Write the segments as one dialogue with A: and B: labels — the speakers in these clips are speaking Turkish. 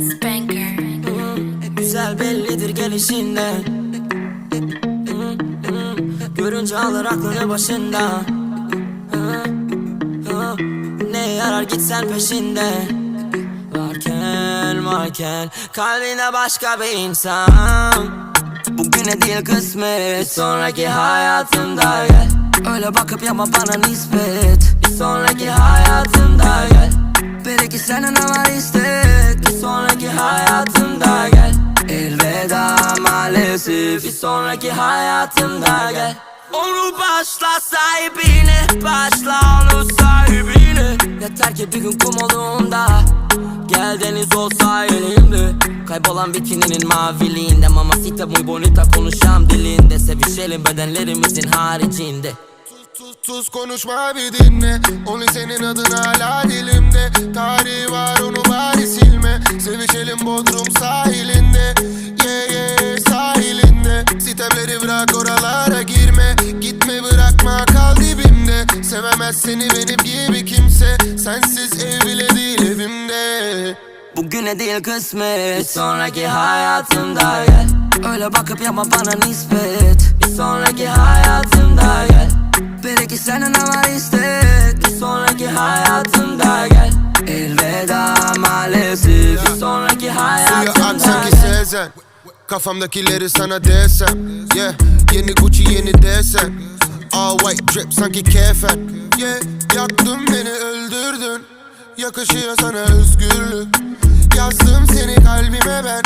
A: Spanker.
B: Güzel bellidir gelişinden. Görünce alır aklını başında Ne yarar gitsen peşinde. Varken varken Kalbine başka bir insan. Bugüne değil kısmet Sonraki hayatında gel. Öyle bakıp yapma bana nispet. Bir sonraki hayatında gel. Belki senin var istek Bir sonraki hayatında gel. Elveda maalesef Bir sonraki hayatında gel. Onu başla sahibine Başla onu sahibine Yeter ki bir gün kum olduğunda Gel deniz olsa elimde. Kaybolan bikininin maviliğinde Mamacita muy bonita konuşan dilinde. Sevişelim bedenlerimizin haricinde.
C: Sus konuşma bir dinle. Onu senin adın hala dilimde. Tarihi var onu Bodrum sahilinde Yeah yeah sahilinde. Sitemleri bırak oralara girme. Gitme bırakma kal dibimde. Sevemez seni benim gibi kimse. Sensiz ev bile değil evimde.
B: Bugüne değil kısmet. Bir sonraki hayatımda gel. Öyle bakıp yapma bana nispet. Bir sonraki hayatımda gel. Belki senin var istek. Bir sonraki hayatımda gel. Elveda maalesef hayatımda
C: sanki
B: gel
C: Sezen. Kafamdakileri sana desem. Yeah Yeni Gucci yeni desen All white drip sanki kefen. Yeah Yaktın beni öldürdün. Yakışıyor sana özgürlük. Yazdım seni kalbime ben.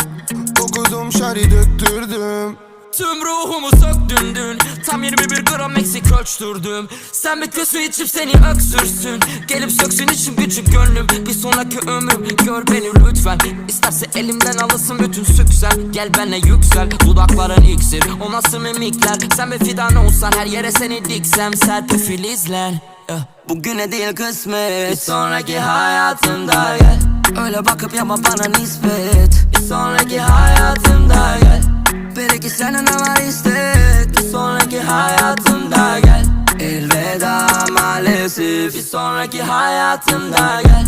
C: Okudum şari döktürdüm
B: Tüm ruhumu söktün dün Tam 21 gram eksik ölçtürdüm. Sen bekliyorsun içip seni öksürsün. Gelip söksün için gücü gönlüm. Bir sonraki ömrüm gör beni lütfen. İsterse elimden alırsın bütün süksen Gel benle yüksel dudakların iksir. O nasıl mimikler? Sen bir fidan olsan her yere seni diksem. Serpil filizlen. Eh, Bugüne değil kısmet. Bir sonraki hayatımda gel. Öyle bakıp yapma bana nispet. Bir sonraki hayatımda gel Belki senin var istek Bir sonraki hayatımda gel. Elveda maalesef Bir sonraki hayatımda gel